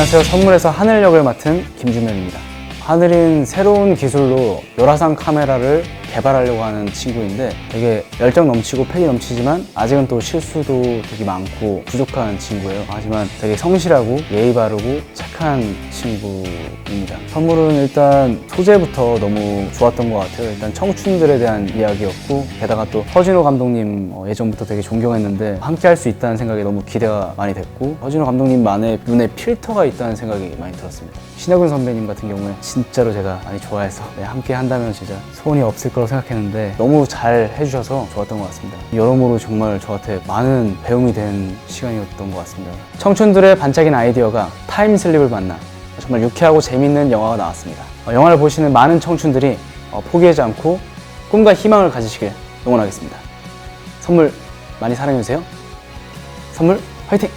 안녕하세요. 선물에서 하늘 역을 맡은 김준현입니다. 하늘인 새로운 기술로 열화상 카메라를 개발하려고 하는 친구인데 되게 열정 넘치고 패기 넘치지만 아직은 또 실수도 되게 많고 부족한 친구예요. 하지만 되게 성실하고 예의 바르고 착한 친구입니다. 선물은 일단 소재부터 너무 좋았던 것 같아요. 일단 청춘들에 대한 이야기였고 게다가 또 허진호 감독님 어, 예전부터 되게 존경했는데 함께 할 수 있다는 생각에 너무 기대가 많이 됐고 허진호 감독님만의 눈에 필터가 있다는 생각이 많이 들었습니다. 신하균 선배님 같은 경우에 진짜로 제가 많이 좋아해서 네, 함께 한다면 진짜 소원이 없을 거라고 생각했는데 너무 잘 해주셔서 좋았던 것 같습니다. 여러모로 정말 저한테 많은 배움이 된 시간이었던 것 같습니다. 청춘들의 반짝이는 아이디어가 타임슬립을 만나 정말 유쾌하고 재밌는 영화가 나왔습니다. 어, 영화를 보시는 많은 청춘들이 어, 포기하지 않고 꿈과 희망을 가지시길 응원하겠습니다. 선물 많이 사랑해주세요. 선물 화이팅!